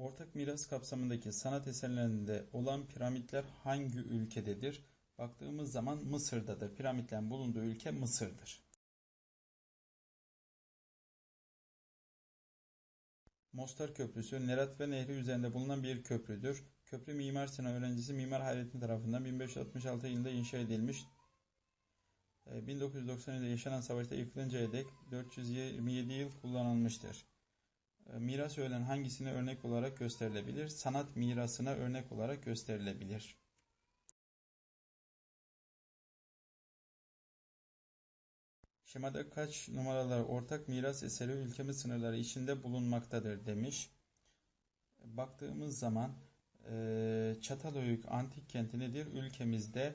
Ortak miras kapsamındaki sanat eserlerinde olan piramitler hangi ülkededir? Baktığımız zaman Mısır'dadır. Piramitlerin bulunduğu ülke Mısır'dır. Mostar Köprüsü, Nerat ve Nehri üzerinde bulunan bir köprüdür. Köprü Mimar Sinan öğrencisi Mimar Hayrettin tarafından 1566 yılında inşa edilmiş. 1990 yılında yaşanan savaşta yıkılıncaya dek 427 yıl kullanılmıştır. E, Miras öğelen hangisine örnek olarak gösterilebilir? Sanat mirasına örnek olarak gösterilebilir. Şemada kaç numaralar ortak miras eseri ülkemiz sınırları içinde bulunmaktadır demiş. Baktığımız zaman e, Çatalhöyük antik kenti nedir? Ülkemizde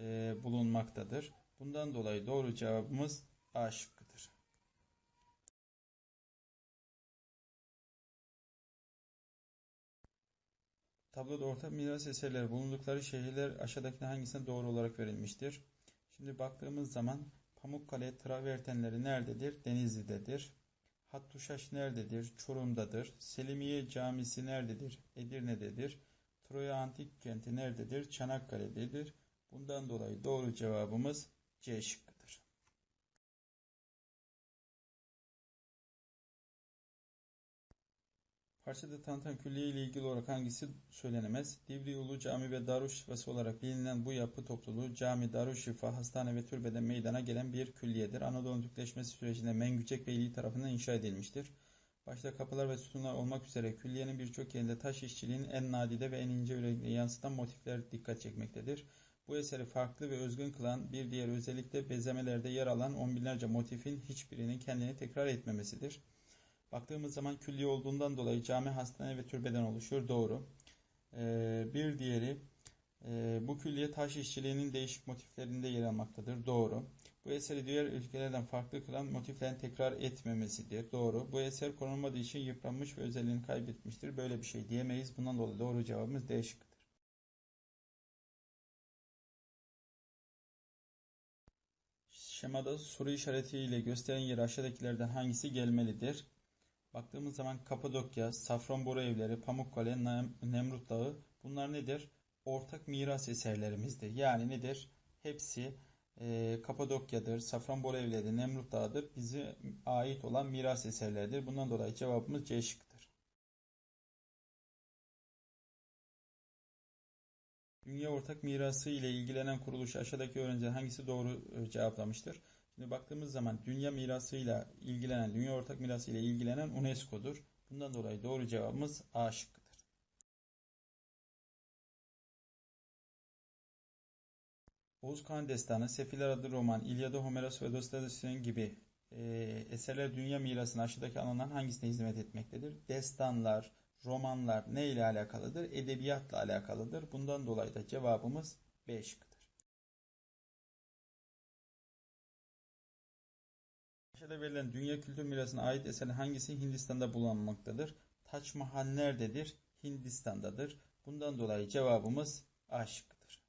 e, bulunmaktadır. Bundan dolayı doğru cevabımız A şıkkıdır. Tabloda ortak miras eserleri bulundukları şehirler aşağıdaki hangisine doğru olarak verilmiştir? Şimdi baktığımız zaman Pamukkale travertenleri nerededir? Denizli'dedir. Hattuşaş nerededir? Çorum'dadır. Selimiye Camisi nerededir? Edirne'dedir. Troya Antik Kenti nerededir? Çanakkale'dedir. Bundan dolayı doğru cevabımız C şıkkıdır. Parçada tanıtan külliye ile ilgili olarak hangisi söylenemez? Divri Ulu Cami ve Darüşşifası olarak bilinen bu yapı topluluğu cami, darüşşifa, hastane ve türbeden meydana gelen bir külliyedir. Anadolu'nun Türkleşmesi sürecinde Mengücek Beyliği tarafından inşa edilmiştir. Başta kapılar ve sütunlar olmak üzere külliyenin birçok yerinde taş işçiliğinin en nadide ve en ince yürekli yansıtan motifler dikkat çekmektedir. Bu eseri farklı ve özgün kılan bir diğer özellik de bezemelerde yer alan on binlerce motifin hiçbirinin kendini tekrar etmemesidir. Baktığımız zaman külliye olduğundan dolayı cami, hastane ve türbeden oluşuyor. Doğru. Ee, bir diğeri e, bu külliye taş işçiliğinin değişik motiflerinde yer almaktadır. Doğru. Bu eseri diğer ülkelerden farklı kılan motiflerin tekrar etmemesidir. Doğru. Bu eser konulmadığı için yıpranmış ve özelliğini kaybetmiştir. Böyle bir şey diyemeyiz. Bundan dolayı doğru cevabımız D şıkkıdır. Şemada soru işaretiyle gösteren yer aşağıdakilerden hangisi gelmelidir? Baktığımız zaman Kapadokya, Safranbolu evleri, Pamukkale, Nemrut Dağı bunlar nedir? Ortak miras eserlerimizdir. Yani nedir? Hepsi e, Kapadokya'dır, Safranbolu evleri, Nemrut Dağı'dır. Bize ait olan miras eserlerdir. Bundan dolayı cevabımız C şıkkıdır. Dünya ortak mirası ile ilgilenen kuruluş aşağıdaki öğrenciler hangisi doğru e, cevaplamıştır? Şimdi baktığımız zaman dünya mirasıyla ilgilenen, dünya ortak mirası ile ilgilenen UNESCO'dur. Bundan dolayı doğru cevabımız A şıkkıdır. Oğuz Kağan Destanı, Sefiller adlı roman, İlyada, Homeros ve Dostoyevski gibi e, eserler dünya mirasına aşağıdaki alanların hangisine hizmet etmektedir? Destanlar, romanlar ne ile alakalıdır? Edebiyatla alakalıdır. Bundan dolayı da cevabımız B şıkkıdır. Aşağıda verilen dünya kültür mirasına ait eserin hangisi Hindistan'da bulunmaktadır? Taç Mahal nerededir? Hindistan'dadır. Bundan dolayı cevabımız A şıkkıdır.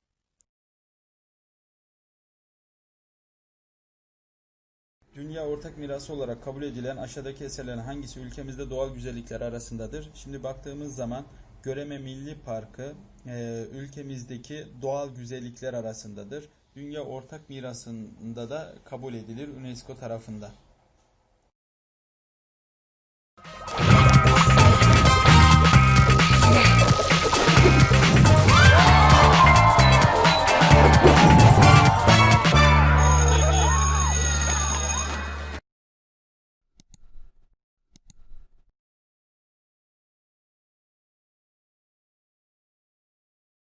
Dünya ortak mirası olarak kabul edilen aşağıdaki eserlerin hangisi ülkemizde doğal güzellikler arasındadır? Şimdi baktığımız zaman Göreme Milli Parkı e, ülkemizdeki doğal güzellikler arasındadır. Dünya ortak mirasında da kabul edilir UNESCO tarafından.